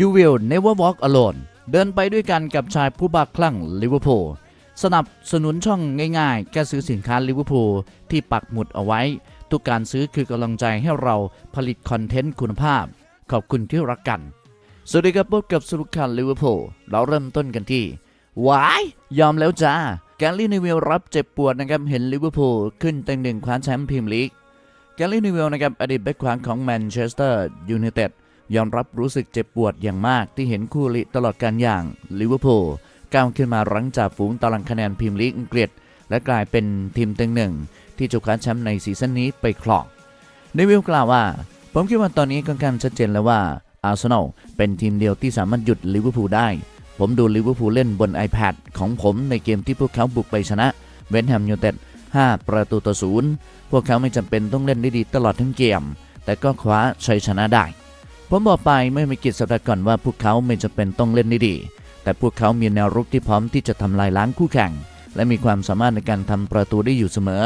You will never walk alone เดินไปด้วยกันกับชายผู้บ้าคลั่งลิเวอร์พูลสนับสนุนช่องง่ายๆ แค่ซื้อสินค้าลิเวอร์พูลที่ปักหมุดเอาไว้ ทุกการซื้อคือกำลังใจให้เราผลิตคอนเทนต์คุณภาพ ขอบคุณที่รักกัน สวัสดีครับพบกับสรุปข่าวลิเวอร์พูลเราเริ่มต้นกันที่วายยอมแล้วจ้าแกลลี่นิวิลรับเจ็บปวดนะครับเห็นลิเวอร์พูลขึ้นเต็งหนึ่งคว้าแชมป์พรีเมียร์ลีกแกลลี่นิวิลนะครับอดีตแบ็คขวาของแมนเชสเตอร์ยูไนเต็ด ยอมรับรู้สึกเจ็บปวดอย่างมากที่เห็นคู่ลิตลอดการอย่างลิเวอร์พูลก้าวขึ้นมารั้งจ่าฝูงตารางคะแนนพรีเมียร์ลีกอังกฤษ และกลายเป็นทีมต็งหนึ่ง ที่จะคว้าแชมป์ในซีซั่นนี้ไปครองนิวิลกล่าวว่า ผมคิดว่าตอนนี้ค่อนข้างชัดเจนแล้วว่าอาร์เซนอลเป็นทีมเดียวที่สามารถหยุดลิเวอร์พูลได้ ผมดูลิเวอร์พูลเล่นบน iPad ของผมในเกมที่พวกเขาบุกไปชนะเวนแฮมยูไนเต็ด5 ประตูต่อศูนย์พวกเขาไม่จำเป็นต้องเล่นได้ดีตลอดทั้งเกม แต่ก็คว้าชัยชนะได้ ผมบอกไปเมื่อไม่กี่สัปดาห์ก่อนว่าพวกเขาไม่จำเป็นต้องเล่นได้ดีแต่พวกเขามีแนวรุกที่พร้อมที่จะทำลายล้างคู่แข่ง และมีความสามารถในการทำประตูได้อยู่เสมอ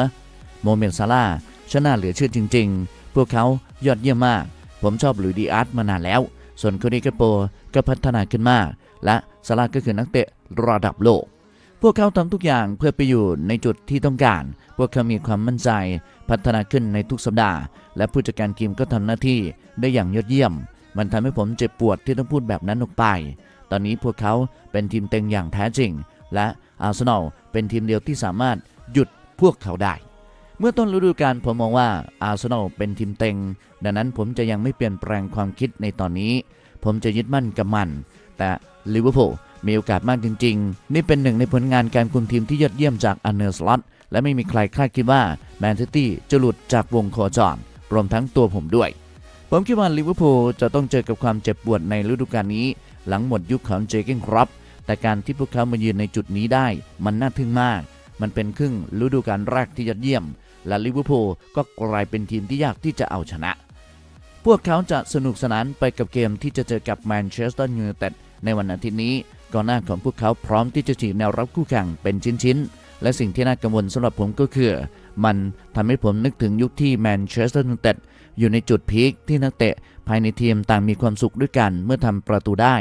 โมเมนต์ซาร่าชนะเหลือเชื่อจริง ๆ พวกเขายอดเยี่ยมมาก ผมชอบหลุยดีอาร์ตมานานแล้ว ส่วนโคดีกโปก็พัฒนาขึ้นมาก และซาร่าก็คือนักเตะระดับโลก พวกเขาทำทุกอย่างเพื่อไปอยู่ในจุดที่ต้องการ พวกเขามีความมั่นใจพัฒนาขึ้นในทุกสัปดาห์ และผู้จัดการทีมก็ทำหน้าที่ได้อย่างยอดเยี่ยม มันทำให้ผมเจ็บปวดที่ต้องพูดแบบนั้นออกไป ตอนนี้พวกเขาเป็นทีมเต็งอย่างแท้จริง และอาร์เซนอลเป็นทีมเดียวที่สามารถหยุดพวกเขาได้ เมื่อต้นฤดูกาลผมมองว่าอาร์เซนอลเป็นทีมเต็ง ดังนั้นผมจะยังไม่เปลี่ยนแปลงความคิดในตอนนี้ ผมจะยึดมั่นกับมัน แต่ลิเวอร์พูล มีโอกาสมากจริง ๆ นี่เป็นหนึ่งในผลงานการคุมทีมที่ยอดเยี่ยมจากอันเนอร์สล็อตและไม่มีใครคาดคิดว่าแมนเชสเตอร์จะหลุดจากวงโคจร รวมทั้งตัวผมด้วย ผมคิดว่าลิเวอร์พูลจะต้องเจอกับความเจ็บปวดในฤดูกาลนี้ หลังหมดยุคของเจเกนครอปแต่การที่พวกเขามายืนในจุดนี้ได้ มันน่าทึ่งมาก มันเป็นครึ่งฤดูกาลแรกที่ยอดเยี่ยม และลิเวอร์พูลก็กลายเป็นทีมที่ยากที่จะเอาชนะ พวกเขาจะสนุกสนานไปกับเกมที่จะเจอกับแมนเชสเตอร์ยูไนเต็ด ในวันอาทิตย์นี้กองหน้าของพวกเขาพร้อมที่จะฉีกแนวรับคู่แข่งเป็นชิ้นๆ และสิ่งที่น่ากังวลสำหรับผมก็คือ มันทำให้ผมนึกถึงยุคที่แมนเชสเตอร์ยูไนเต็ดอยู่ในจุดพีคที่นักเตะ ภายในทีมต่างมีความสุขด้วยกันเมื่อทำประตูได้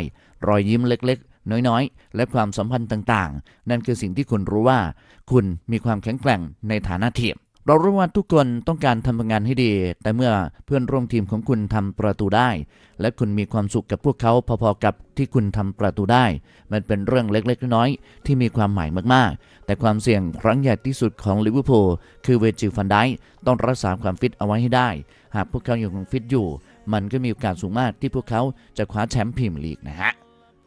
รอยยิ้มเล็กๆ น้อยๆ และความสัมพันธ์ต่างๆ นั่นคือสิ่งที่คุณรู้ว่า คุณมีความแข็งแกร่งในฐานะทีม เรารู้ว่าทุกคนต้องการทำงานให้ดี แต่เมื่อเพื่อนร่วมทีมของคุณทำประตูได้ และคุณมีความสุขกับพวกเขาพอๆกับที่คุณทำประตูได้ มันเป็นเรื่องเล็กๆ น้อยๆที่มีความหมายมากๆ แต่ความเสี่ยงครั้งใหญ่ที่สุดของลิเวอร์พูลคือเวจิลฟันไดค์ต้องรักษาความฟิตเอาไว้ให้ได้ หากพวกเขาอยังคงฟิตอยู่ มันก็มีโอกาสสูงมากที่พวกเขาจะคว้าแชมป์พรีเมียร์ลีกนะฮะ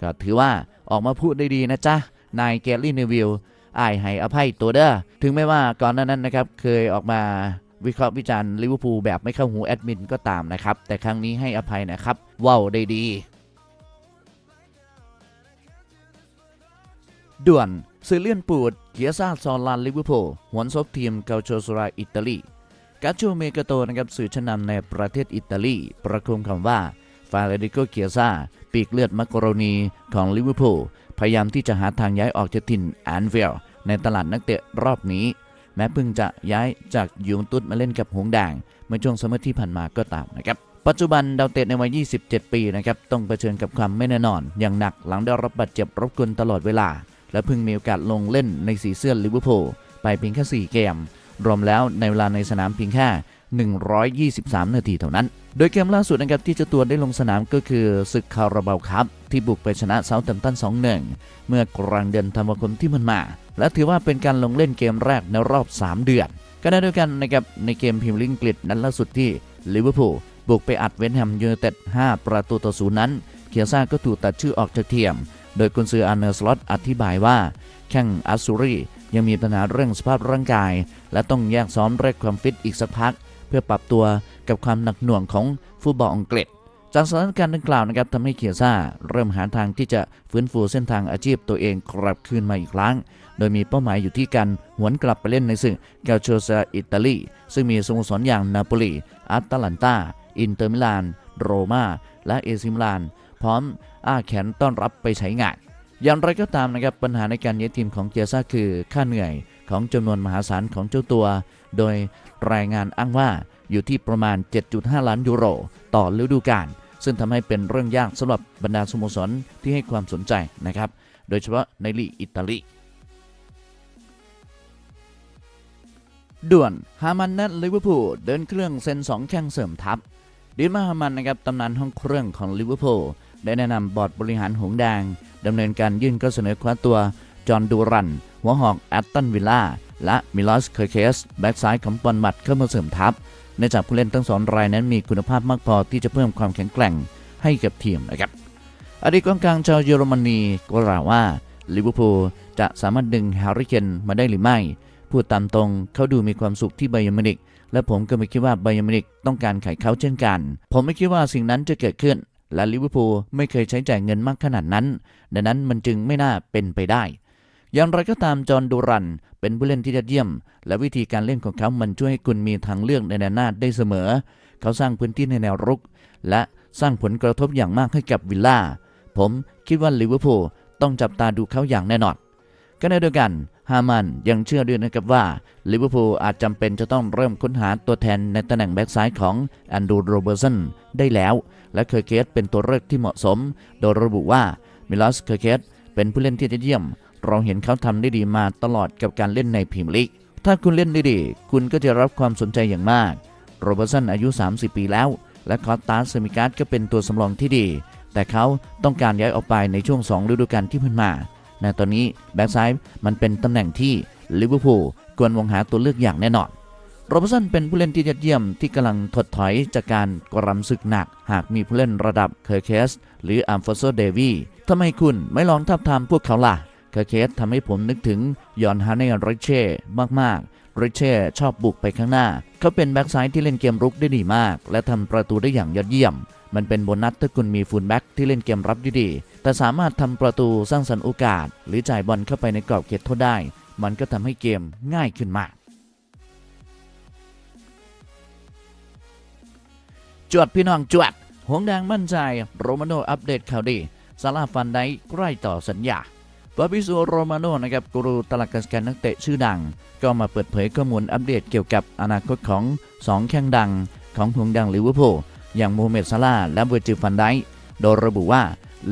ก็ถือว่าออกมาพูดได้ดีนะจ๊ะนายแกลลี่เนวิล อายให้อภัยตัวเด้อถึงแม้ว่าก่อนหน้านั้นนะครับเคยออกมาวิเคราะห์วิจารณ์ลิเวอร์พูลแบบไม่เข้าหูแอดมินก็ตามนะครับ แต่ครั้งนี้ให้อภัยนะครับว้าวได้ดี ด่วนซื้อเลื่อนปูดเกียซาซอนลานลิเวอร์พูลหวนซบทีมเกาโชสราอิตาลีกาโชเมกาโตนะครับสื่อชั้นนำในประเทศอิตาลี ประโคมคำว่าฟาเรดิโกเกียซาปีกเลือดมักกรณีของลิเวอร์พูล พยายามที่จะหาทางย้ายออกจากถิ่นแอนเวลในตลาดนักเตะรอบนี้ แม้เพิ่งจะย้ายจากยูนตุสมาเล่นกับหงส์แดงเมื่อช่วงสมัยที่ผ่านมาก็ตามนะครับปัจจุบันดาวเตะในวัย 27 ปีนะครับต้องเผชิญกับความไม่แน่นอน อย่างหนักหลังได้รับบาดเจ็บรบกวนตลอดเวลา และเพิ่งมีโอกาสลงเล่นในสีเสื้อลิเวอร์พูลไปเพียงแค่4เกม รวมแล้วในเวลาในสนามเพียงแค่ 123 นาทีเท่านั้น โดยเกมล่าสุดนะครับที่เจ้าตัวได้ลงสนามก็คือศึกคาราบาวครับ ที่บุกไปชนะเซาท์แฮมป์ตัน 2-1 เมื่อกลางเดือนธันวาคมที่มันมา และถือว่าเป็นการลงเล่นเกมแรกในรอบ 3 เดือนก็ได้ด้วยกันนะครับในเกมพรีเมียร์ลีกอังกฤษนัดล่าสุดที่ลิเวอร์พูลบุกไปอัดเวนแฮมยูไนเต็ด 5 ประตูต่อศูนย์นั้นเคียซ่าก็ถูกตัดชื่อออกจากทีมโดยกุนซืออาร์เนอร์สล็อตอธิบายว่า แข้งอัสซูรียังมีปัญหาเรื่องสภาพร่างกาย และต้องแยกซ้อมเร่ความฟิตอีกสักพัก เพื่อปรับตัวกับความหนักหน่วงของฟุตบอลอังกฤษ จากสถานการณ์ดังกล่าวนะครับทำให้เคียซ่าเริ่มหาทางที่จะฟื้นฟูเส้นทางอาชีพตัวเองกลับคืนมาอีกครั้ง โดยมีเป้าหมายอยู่ที่การหวนกลับไปเล่นในศึกเกาโชซาอิตาลีซึ่งมีสโมสรอย่างนาโปลีอัตแลนตาอินเตอร์มิลาน โรมาและเอซิมิลาน พร้อมอ้าแขนต้อนรับไปใช้งาน อย่างไรก็ตามนะครับปัญหาในการย้ายทีมของเกียซ่าคือค่าเหนื่อยของจำนวนมหาศาลของเจ้าตัว โดยรายงานอ้างว่าอยู่ที่ประมาณ 7.5 ล้านยูโร ต่อฤดูกาลซึ่งทำให้เป็นเรื่องยากสำหรับบรรดาสโมสรที่ให้ความสนใจนะครับ โดยเฉพาะในลีกอิตาลีด่วนฮามันนัดลิเวอร์พูลเดินเครื่องเซ็นสองแข้งเสริมทัพดีมาฮามันนะครับตำนานห้องเครื่องของลิเวอร์พูลได้แนะนำบอร์ดบริหารหงส์แดงดำเนินการยื่นข้อเสนอคว้าตัวจอห์นดูรัน หัวหอกแอตตันวิลล่าและมิลอสเคอร์เคสแบ็กซ้ายของบอลมัดเข้ามาเสริมทัพเนื่องจากผู้เล่นทั้งสองรายนั้นมีคุณภาพมากพอที่จะเพิ่มความแข็งแกร่งให้กับทีมนะครับอดีตกองกลางชาวเยอรมนีกล่าวว่าลิเวอร์พูลจะสามารถดึงแฮร์รี่เคนมาได้หรือไม่ พูดตามตรงเขาดูมีความสุขที่ไบยอร์มินิก และผมก็ไม่คิดว่าไบยอร์มินิกต้องการขายเขาเช่นกัน ผมไม่คิดว่าสิ่งนั้นจะเกิดขึ้น และลิเวอร์พูลไม่เคยใช้จ่ายเงินมากขนาดนั้น ดังนั้นมันจึงไม่น่าเป็นไปได้ อย่างไรก็ตามจอห์นดูรัน เป็นผู้เล่นที่ยอดเยี่ยม และวิธีการเล่นของเขา มันช่วยให้คุณมีทางเลือกในแนวหน้าได้เสมอ เขาสร้างพื้นที่ในแนวรุก และสร้างผลกระทบอย่างมากให้กับวิลล่า ผมคิดว่าลิเวอร์พูลต้องจับตาดูเขาอย่างแน่นอนก็ในเดียวกันฮามันยังเชื่อด้วยนะครับว่าลิเวอร์พูลอาจจำเป็นจะต้องเริ่มค้นหาตัวแทนในตำแหน่งแบ็กซ้ายของแอนดูโรเบอร์สันได้แล้ว และเคอร์เคสเป็นตัวเลือกที่เหมาะสม โดยระบุว่ามิลอสเคอร์เคสเป็นผู้เล่นที่ยอดเยี่ยม เราเห็นเขาทำได้ดีมาตลอดกับการเล่นในพรีเมียร์ลีก ถ้าคุณเล่นได้ดี คุณก็จะรับความสนใจอย่างมาก โรเบอร์สันอายุ 30 ปีแล้ว และคอสตาสเซมิการ์ดก็เป็นตัวสำรองที่ดี แต่เขาต้องการย้ายออกไปในช่วง 2 ฤดูกาลที่ผ่านมา ในตอนนี้แบ็กซ้ายมันเป็นตำแหน่งที่ลิเวอร์พูลควรมองหาตัวเลือกอย่างแน่นอนโรเบอร์สันเป็นผู้เล่นที่ยอดเยี่ยมที่กำลังถดถอยจากการกรำศึกหนัก หากมีผู้เล่นระดับเคอร์เคส หรืออัมฟอร์โซเดวีทำไมคุณไม่ลองทับทามพวกเขาล่ะ คเคสทำให้ผมนึกถึงยอนฮาเน่ริเช่มากๆริเช่ชอบบุกไปข้างหน้า เขาเป็นแบ็กซ้ายที่เล่นเกมรุกได้ดีมาก และทำประตูได้อย่างยอดเยี่ยม มันเป็นโบนัสถ้าคุณมีฟูลแบ็กที่เล่นเกมรับดีๆ แต่สามารถทำประตูสร้างสรรค์โอกาส หรือจ่ายบอลเข้าไปในกรอบเขตโทษได้ มันก็ทำให้เกมง่ายขึ้นมากจวดพี่น้องจวด หงแดงมั่นใจ โรมาโนอัปเดตข่าวดีซาลาฟันไดใกล้ต่อสัญญา บาบิโซโรมาโนนะครับกูรูตลาดการสแกนนักเตะชื่อดัง ก็มาเปิดเผยข้อมูลอัปเดตเกี่ยวกับอนาคตของ 2 แข้งดังของหงแดงลิเวอร์พูลอย่างโมฮัมเหม็ดซาลาและเวอร์จิลฟันไดโดยระบุว่า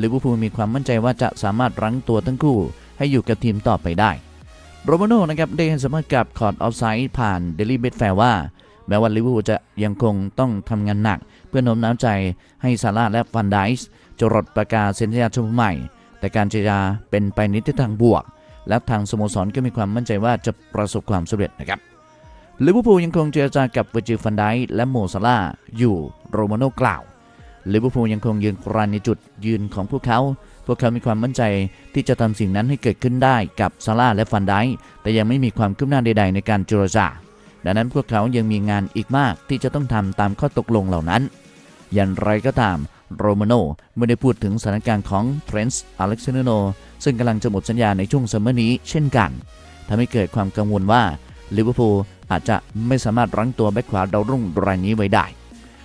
ลิเวอร์พูลมีความมั่นใจว่าจะสามารถรั้งตัวทั้งคู่ ให้อยู่กับทีมต่อไปได้โรมาโนนะครับได้ให้สัมภาษณ์กับคอร์ดออฟไซด์ผ่านเดลี่เบดแฟร์ว่าแม้ว่าลิเวอร์พูลจะยังคงต้องทำงานหนัก เพื่อโน้มน้าวใจให้ซาร่าและฟันไดส์จรดประกาศเซ็นสัญญาชมพูใหม่ แต่การเจรจาเป็นไปในทิศทางบวก และทางสโมสรก็มีความมั่นใจว่าจะประสบความสำเร็จนะครับลิเวอร์พูลยังคงเจรจากับเวอร์จิลฟันไดและโมซาร่าอยู่โรมาโนกล่าวลิเวอร์พูลยังคงยืนกรานในจุดยืนของพวกเขา พวกเขามีความมั่นใจที่จะทำสิ่งนั้นให้เกิดขึ้นได้กับซาร่าและฟันไดแต่ยังไม่มีความคืบหน้าใด ๆ ในการเจรจา ดังนั้นพวกเขายังมีงานอีกมากที่จะต้องทำตามข้อตกลงเหล่านั้น อย่างไรก็ตาม โรมาโนไม่ได้พูดถึงสถานการณ์ของเทรนส์อเล็กซานโนซึ่งกำลังจะหมดสัญญาในช่วงซัมเมอร์นี้เช่นกันทำให้เกิดความกังวลว่าลิเวอร์พูลอาจจะไม่สามารถรั้งตัวแบ็คขวาดาวรุ่งรายนี้ไว้ได้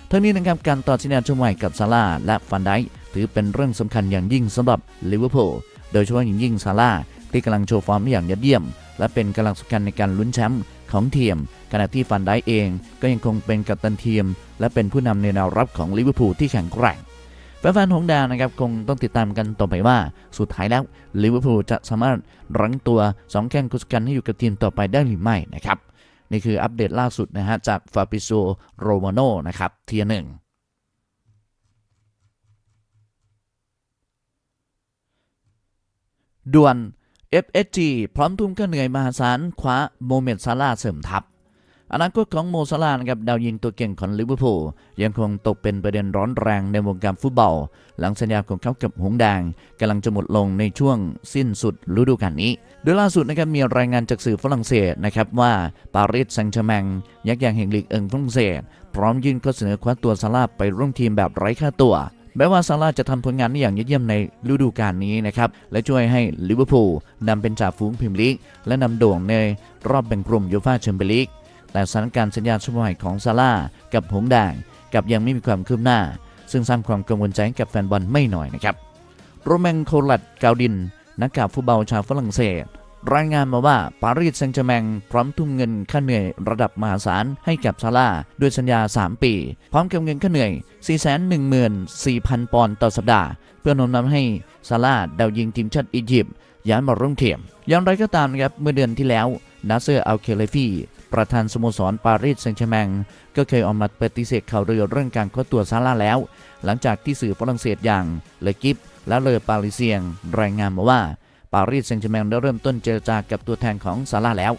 ทั้งนี้นะครับการต่อสัญญาช่วงใหม่กับซาร่าและฟันไดถือเป็นเรื่องสำคัญอย่างยิ่งสำหรับลิเวอร์พูลโดยเฉพาะอย่างยิ่งซาร่าที่กำลังโชว์ฟอร์มอย่างยอดเยี่ยม และเป็นกำลังสำคัญในการลุ้นแชมป์ของทีมขณะที่ฟันไดเองก็ยังคงเป็นกัปตันทีม และเป็นผู้นำในแนวรับของลิเวอร์พูลที่แข็งแกร่ง แฟนๆหงส์แดงนะครับคงต้องติดตามกันต่อไปว่า สุดท้ายแล้วลิเวอร์พูลจะสามารถรั้งตัวสองแข้งกุสกันให้อยู่กับทีมต่อไปได้หรือไม่นะครับ นี่คืออัปเดตล่าสุดนะฮะจากฟาบิโซโรมาโนนะครับเทียหนึ่งด่วน FSG พร้อมทุ่มค่าเหนื่อยมหาศาลคว้าโมเมนต์ซาร่าเสริมทัพ อนาคตของโมซาลาห์นะครับดาวยิงตัวเก่งของลิเวอร์พูลยังคงตกเป็นประเด็นร้อนแรงในวงการฟุตบอล หลังสัญญาของเขากับหงแดงกำลังจะหมดลงในช่วงสิ้นสุดฤดูกาลนี้ โดยล่าสุดนะครับมีรายงานจากสื่อฝรั่งเศสนะครับว่าปารีสแซงต์แชร์แมงยักษ์ใหญ่แห่งลีกเอิงฝรั่งเศส พร้อมยื่นข้อเสนอคว้าตัวซาร่าห์ไปร่วมทีมแบบไร้ค่าตัวแม้ว่าซาร่าห์จะทำผลงานได้อย่างยอดเยี่ยมในฤดูกาลนี้นะครับ และช่วยให้ลิเวอร์พูลนำเป็นจ่าฝูงพรีเมียร์ลีก และนำโด่งในรอบแบ่งกลุ่มยูฟ่าแชมเปี้ยนลีก แต่สถานการณ์สัญญาช่วงใหม่ของซาร่ากับหงแดงกับยังไม่มีความคืบหน้า ซึ่งสร้างความกังวลใจกับแฟนบอลไม่น้อยนะครับโรแมนโคลัดกาวดิน นักข่าวฟุตบอลชาวฝรั่งเศส รายงานมาว่าปารีสแซงต์แชร์แมงพร้อมทุ่มเงินค่าเหนื่อยระดับมหาศาลให้กับซาร่าด้วยสัญญา 3 ปี พร้อมกับเงินค่าเหนื่อย 414,000 ปอนด์ต่อสัปดาห์ เพื่อโน้มน้าวให้ซาร่าดาวยิงทีมชาติอียิปต์ย้ายมาร่วมทียมอย่างไรก็ตามนะครับเมื่อเดือนที่แล้วนาเซอร์อัลเคเลฟี ประธานสโมสรปารีสแซงต์แชร์แมงก็เคยออกมาปฏิเสธข่าวเรือเรื่องการคว้าตัวซาร่าแล้ว หลังจากที่สื่อฝรั่งเศสอย่างเลกิฟและเลอปาริเซียง รายงานมาว่าปารีสแซงต์แชร์แมงได้เริ่มต้นเจรจากับตัวแทนของซาร่าแล้ว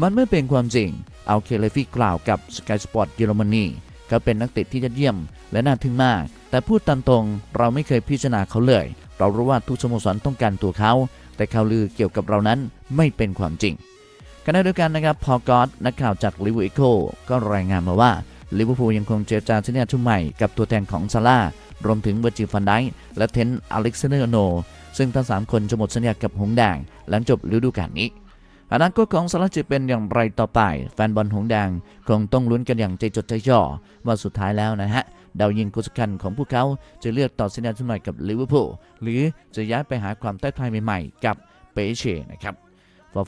มันไม่เป็นความจริง เอาเคเลฟี่กล่าวกับสกายสปอร์ตเยอรมนีเขาเป็นนักเตะที่ยอดเยี่ยมและน่าทึ่งมาก แต่พูดตามตรงเราไม่เคยพิจารณาเขาเลย เรารู้ว่าทุกสโมสรต้องการตัวเขา แต่ข่าวลือเกี่ยวกับเรานั้นไม่เป็นความจริง ขณะเดียวกันนะครับพอกอสนักข่าวจากลิเวอร์พูลก็รายงานมาว่าลิเวอร์พูลยังคงเจรจาสัญญาชุดใหม่กับตัวแทนของซาร่ารวมถึงเวอร์จิฟันไดและเทนต์อเล็กซานเดอร์โน ซึ่งทั้ง 3 คนจะหมดสัญญากับหงแดงหลังจบฤดูกาลนี้อนาคตของซาร่าจะเป็นอย่างไรต่อไป แฟนบอลหงแดงคงต้องลุ้นกันอย่างใจจดใจจ่อว่าสุดท้ายแล้วนะฮะดาวยิงกุศคันของพวกเขาจะเลือกต่อสัญญาชุดใหม่กับลิเวอร์พูลหรือจะย้ายไปหาความใต้ทายใหม่ ๆ กับเปเช่นะครับ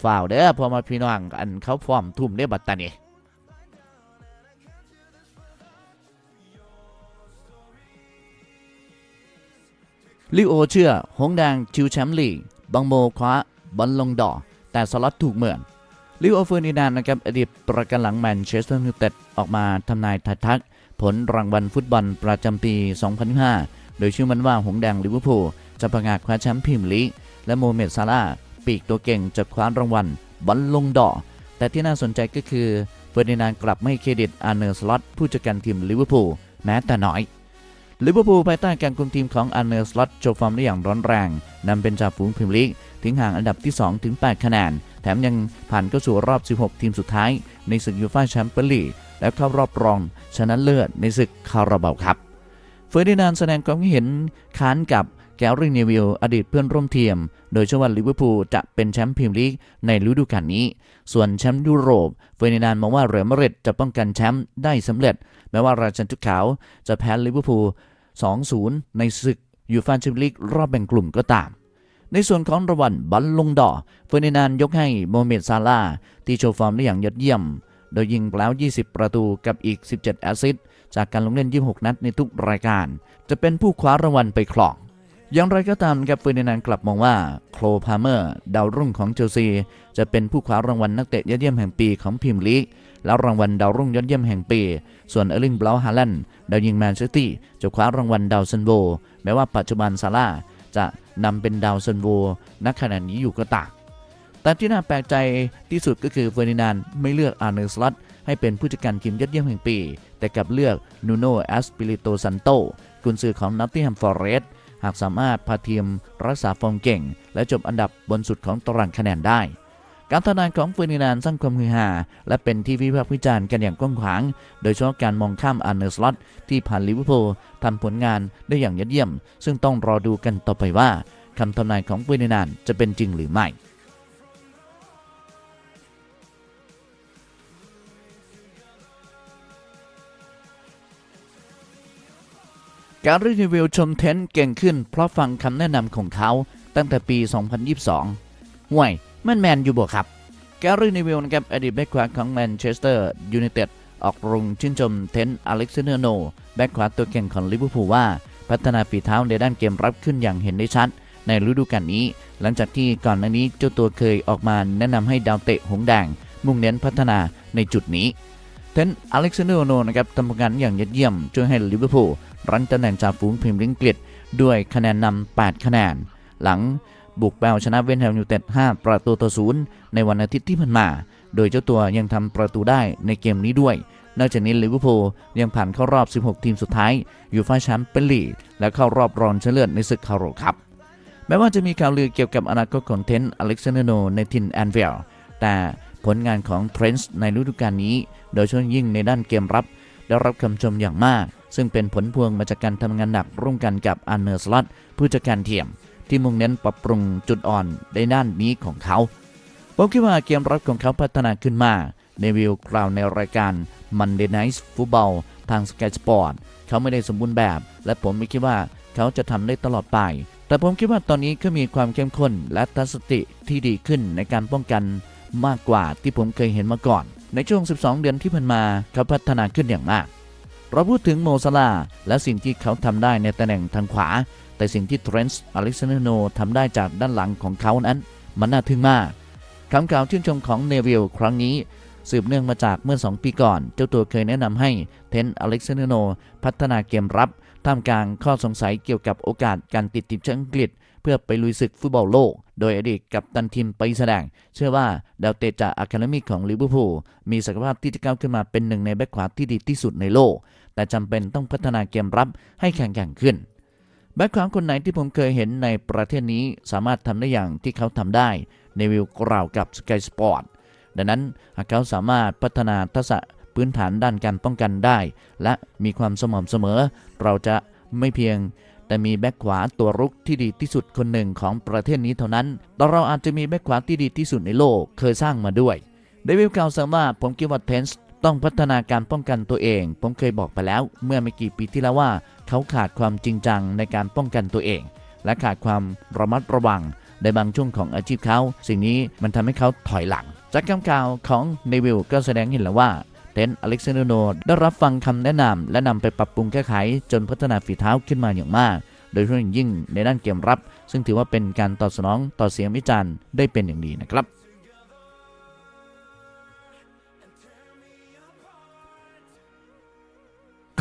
ฝ่าวๆเด้อพอมาพี่น้องอันเขาพร้อมทุ่มได้บัตตานี่ลิโอเชื่อ หงแดงชิวแชมป์ลีกบังโมคว้าบอลลงดอแต่สล็อตถูกเหมือนลิโอเฟอร์นินานนะครับอดีตประกันหลังแมนเชสเตอร์ยูไนเต็ดออกมาทำนายทัดทัก ผลรางวัลฟุตบอลประจำปี 2005 โดยเชื่อมันว่าหงแดงลิเวอร์พูลจะประกาศคว้าแชมป์พรีเมียร์ลีกและโมเมดซาร่าห์ ปีกตัวเก่งจะคว้ารางวัลบอลลงดอแต่ที่น่าสนใจก็คือเฟอร์ดินานกลับไม่เครดิตอาร์เนอร์สล็อตผู้จัดการทีมลิเวอร์พูลแม้แต่น้อยลิเวอร์พูลภายใต้การคุมทีมของอาร์เนอร์สล็อตโชว์ฟอร์มได้อย่างร้อนแรงนำเป็นจ่าฝูงพรีเมียร์ลีกทิ้งห่างอันดับที่ 2 ถึง 8 คะแนน แถมยังผ่านเข้าสู่รอบ 16 ทีมสุดท้าย ในศึกยูฟ่าแชมเปี้ยนลีกและเข้ารอบรอง ชนะเลิศในศึกคาราบาวครับ เฟอร์ดินานแสดงความคิดเห็นค้านกับ แกรี่เนวิลอดีตเพื่อนร่วมทีม โดยเชื่อว่าลิเวอร์พูลจะเป็นแชมป์พรีเมียร์ลีกในฤดูกาลนี้ ส่วนแชมป์ยุโรปเฟอร์ดินานมองว่าเรอัลมาดริดจะป้องกันแชมป์ได้สำเร็จ แม้ว่าราชันทุกขาวจะแพ้ลิเวอร์พูล 2-0 ในศึกยูฟ่าแชมเปี้ยนลีกรอบแบ่งกลุ่มก็ตาม ในส่วนของรางวัลบัลลงดอเฟอร์ดินานยกให้โมเมดซาลาที่โชว์ฟอร์มได้อย่างยอดเยี่ยม โดยยิงแล้ว 20 ประตูกับอีก 17 แอสซิสต์จากการลงเล่น 26 นัดในทุกรายการ จะเป็นผู้คว้ารางวัลไปครอง อย่างไรก็ตามครับเฟอร์ดินานกลับมองว่าโคลพาเมอร์ดาวรุ่งของเชลซี จะเป็นผู้คว้ารางวัลนักเตะยอดเยี่ยมแห่งปีของพรีเมียร์ลีกแล้วรางวัลดาวรุ่งยอดเยี่ยมแห่งปี ส่วนเอร์ลิงบราห์ฮาแลนดาวยิงแมนเชสเตอร์จะคว้ารางวัลดาวซันโวแม้ว่าปัจจุบันซาร่าจะนำเป็นดาวซันโวณขณะนี้อยู่ก็ตามแต่ที่น่าแปลกใจที่สุดก็คือเฟอร์ดินานไม่เลือกอาร์เนสล็อตให้เป็นผู้จัดการทีมยอดเยี่ยมแห่งปี แต่กลับเลือกนูโนแอสปิริโตซันโตกุนซือของนอตติแฮมฟอร์เรส หากสามารถพาทีมรักษาฟอร์มเก่ง และจบอันดับบนสุดของตารางคะแนนได้ การทำงานของเฟอร์นินานสร้างความฮือฮาและเป็นที่วิพากษ์วิจารณ์กันอย่างกว้างขวาง โดยเฉพาะการมองข้ามอันเนอร์สล็อตที่ผ่านลิเวอร์พูลทำผลงานได้อย่างยอดเยี่ยม ซึ่งต้องรอดูกันต่อไปว่าคำทำนายของเฟอร์นินานจะเป็นจริงหรือไม่ การรีวิวชมเทนต์เก่งขึ้น เพราะฟังคำแนะนำของเขาตั้งแต่ปี 2022ห่วยมันแมนอยู่บ่ครับแกรี่นิวนะครับอดีตแบ็คขวาของแมนเชสเตอร์ยูไนเต็ดออกโรงชื่นชมเทนต์อเล็กซานเดอร์โนแบ็คขวาตัวเก่งของลิเวอร์พูลว่า พัฒนาฝีเท้าในด้านเกมรับขึ้นอย่างเห็นได้ชัด ในฤดูกาลนี้ หลังจากที่ก่อนหน้านี้เจ้าตัวเคยออกมาแนะนำให้ดาวเตะหงแดงมุ่งเน้นพัฒนาในจุดนี้ เทนอเล็กซานเดอร์โนนะครับทำงานอย่างยอดเยี่ยม ช่วยให้ลิเวอร์พูลรั้งตำแหน่งจ่าฝูงพรีเมียร์ลีกอังกฤษด้วยคะแนนนำ 8 คะแนน หลังบุกแปลชนะเวนแฮมยูเต็ด 5 ประตูต่อศูนย์ในวันอาทิตย์ที่ผ่านมา โดยเจ้าตัวยังทำประตูได้ในเกมนี้ด้วย นอกจากนี้ลิเวอร์พูลยังผ่านเข้ารอบ 16 ทีมสุดท้ายยูฟ่าแชมเปี้ยนลีกและเข้ารอบรองชนะเลิศในศึกคาร์โรคัพแม้ว่าจะมีข่าวลือเกี่ยวกับอนาคตของเทนอเล็กซานเดอร์โนในทินแอนเวลแต่ ผลงานของเทรนส์ในฤดูกาลนี้ โดยเฉพาะยิ่งในด้านเกมรับได้รับคำชมอย่างมาก ซึ่งเป็นผลพวงมาจากการทำงานหนักร่วมกันกับอันเนอร์สลอตผู้จัดการทียม ที่มุ่งเน้นปรับปรุงจุดอ่อนในด้านนี้ของเขา ผมคิดว่าเกมรับของเขาพัฒนาขึ้นมา ในวิวกล่าวในรายการ Monday Night Football ทาง Sky Sport เขาไม่ได้สมบูรณ์แบบ และผมไม่คิดว่าเขาจะทำได้ตลอดไป แต่ผมคิดว่าตอนนี้ก็มีความเข้มข้นและทัศนคติที่ดีขึ้นในการป้องกัน มากกว่าที่ผมเคยเห็นมาก่อน ในช่วง 12 เดือนที่ผ่านมาเขาพัฒนาขึ้นอย่างมาก เราพูดถึงโมซาลาและสิ่งที่เขาทำได้ในตำแหน่งทางขวา แต่สิ่งที่เทรนส์อเล็กซานเดร์โนทำได้จากด้านหลังของเขานั้น มันน่าทึ่งมากคำกล่าวชื่นชมของเนวิลครั้งนี้สืบเนื่องมาจากเมื่อ 2 ปีก่อน เจ้าตัวเคยแนะนำให้เทนอเล็กซานเดร์โน พัฒนาเกมรับ ท่ามกลางข้อสงสัยเกี่ยวกับโอกาสการติดทีมชาติอังกฤษ เพื่อไปลุยศึกฟุตบอลโลก โดยอดีตกับตันทีมไปแสดง เชื่อว่าดาวเตะจากอะคาเดมีของลิเวอร์พูลมีศักยภาพที่จะก้าวขึ้นมาเป็นหนึ่งในแบ็คขวาที่ดีที่สุดในโลก แต่จำเป็นต้องพัฒนาเกมรับให้แข็งแกร่งขึ้นแบ็คขวาคนไหนที่ผมเคยเห็นในประเทศนี้สามารถทำได้อย่างที่เขาทำได้ในวิวกล่าวกับ Sky Sport ดังนั้นหากเขาสามารถพัฒนาทักษะพื้นฐานด้านการป้องกันได้ และมีความสม่ำเสมอ เราจะไม่เพียง แต่มีแบ็คขวาตัวรุกที่ดีที่สุดคนหนึ่งของประเทศนี้เท่านั้น แต่เราอาจจะมีแบ็คขวาที่ดีที่สุดในโลกเคยสร้างมาด้วยเดวิลกล่าวเสริมว่าผมคิดว่าเทนส์ต้องพัฒนาการป้องกันตัวเอง ผมเคยบอกไปแล้ว เมื่อไม่กี่ปีที่แล้วว่า เขาขาดความจริงจังในการป้องกันตัวเอง และขาดความระมัดระวังในบางช่วงของอาชีพเขา สิ่งนี้มันทำให้เขาถอยหลัง จากคำกล่าวของเนวิลก็แสดงเห็นแล้วว่า เทนอเล็กซานเดอร์โนได้รับฟังคำแนะนำและนำไปปรับปรุงแก้ไข จนพัฒนาฝีเท้าขึ้นมาอย่างมาก โดยเฉพาะอย่างยิ่งในด้านเกมรับ ซึ่งถือว่าเป็นการตอบสนองต่อเสียงวิจารณ์ได้เป็นอย่างดีนะครับ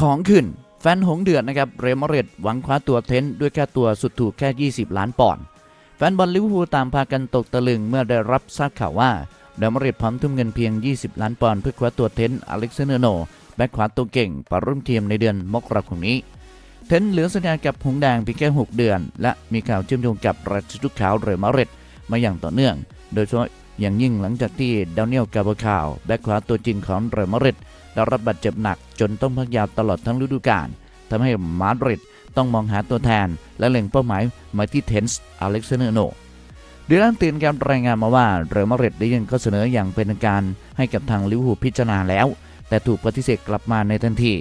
ของขึ้นแฟนหงเดือดนะครับเรมาดริดหวังคว้าตัวเทนด้วยแค่ตัวสุดถูกแค่ 20 ล้านปอนด์แฟนบอลลิเวอร์พูลตามพากันตกตะลึงเมื่อได้รับทราบข่าวว่า เรอัลมาริดพร้อมทุ่มเงินเพียง 20 ล้านปอนด์เพื่อคว้าตัวเทนต์อเล็กซานเดอร์โน แบ็คขวาตัวเก่งปาร่วมทีมในเดือนมกราคมนี้ เทนต์เหลือสัญญากับหงแดงเพียงแค่ 6 เดือน และมีข่าวเชื่อมโยงกับราชทุกขาวเรมาริดมาอย่างต่อเนื่อง โดยเฉพาะอย่างยิ่งหลังจากที่ดานิเอลกาบาคาวแบ็คขวาตัวจริงของเรมาริดได้รับบาดเจ็บหนักจนต้องพักยาวตลอดทั้งฤดูกาลทำให้มาดริดต้องมองหาตัวแทนและเล็งเป้าหมายมาที่เทนส์อเล็กซานเดอร์โน ดือนตื่นการรายงานมาว่าเรอัลมาดริดได้ยื่นข้อเสนออย่างเป็นทางการให้กับทางลิเวอร์พูลพิจารณาแล้ว แต่ถูกปฏิเสธกลับมาในทันที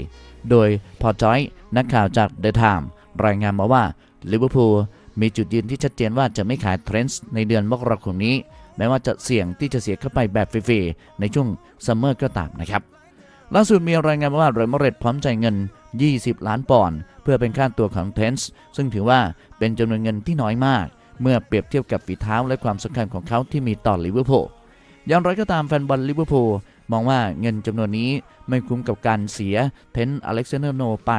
โดยพอจอยนักข่าวจากเดอะไทม์รายงานมาว่าลิเวอร์พูลมีจุดยืนที่ชัดเจนว่าจะไม่ขายเทรนส์ในเดือนมกราคมนี้ แม้ว่าจะเสี่ยงที่จะเสียเข้าไปแบบฟรีๆในช่วงซัมเมอร์ก็ตามนะครับล่าสุดมีรายงานมาว่าเรอัลมาดริดพร้อมจ่ายเงิน 20 ล้านปอนด์เพื่อเป็นค่าตัวของเทนส์ซึ่งถือว่าเป็นจำนวนเงินที่น้อยมาก เมื่อเปรียบเทียบกับฝีเท้าและความสำคัญของเขาที่มีต่อลิเวอร์พูลอย่างไรก็ตามแฟนบอลลิเวอร์พูลมองว่าเงินจำนวนนี้ไม่คุ้มกับการเสียเทนอเล็กซานเดอร์โนไป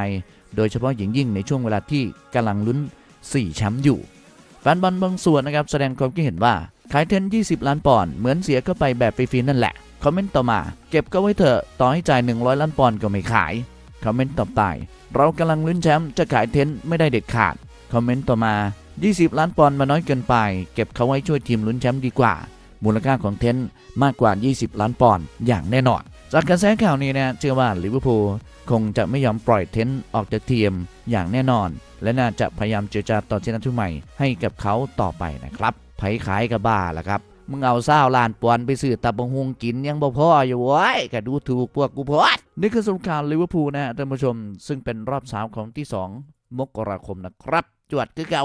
โดยเฉพาะอย่างยิ่งในช่วงเวลาที่กำลังลุ้น 4 แชมป์อยู่ แฟนบอลบางส่วนนะครับแสดงความคิดเห็นว่า ขายเทน 20 ล้านปอนด์เหมือนเสียเข้าไปแบบฟรีๆนั่นแหละ คอมเมนต์ต่อมา เก็บก็ไว้เถอะต่อให้จ่าย 100 ล้านปอนด์ก็ไม่ขาย คอมเมนต์ต่อไป เรากำลังลุ้นแชมป์จะขายเทนไม่ได้เด็ดขาด คอมเมนต์ต่อมา 20 ล้านปอนด์มาน้อยเกินไป เก็บเขาไว้ช่วยทีมลุ้นแชมป์ดีกว่า มูลค่าของเทนมากกว่า 20 ล้านปอนด์อย่างแน่นอน จากกระแสข่าวนี้นะเชื่อว่าลิเวอร์พูลคงจะไม่ยอมปล่อยเทนออกจากทีมอย่างแน่นอน และน่าจะพยายามเจรจาต่อเจนัทุใหม่ให้กับเขาต่อไปนะครับไผขายกับบ้าละครับมึงเอาเศร้าล้านปอนด์ไปซื้อตับงฮวงกินยังบ่พออยู่เว้ยก็ดูถูกพวกกูพอดนี่คือสรุปข่าวลิเวอร์พูลนะฮะท่านผู้ชม ซึ่งเป็นรอบสามของที่ 2 มกราคมนะครับ จวดคือเก่า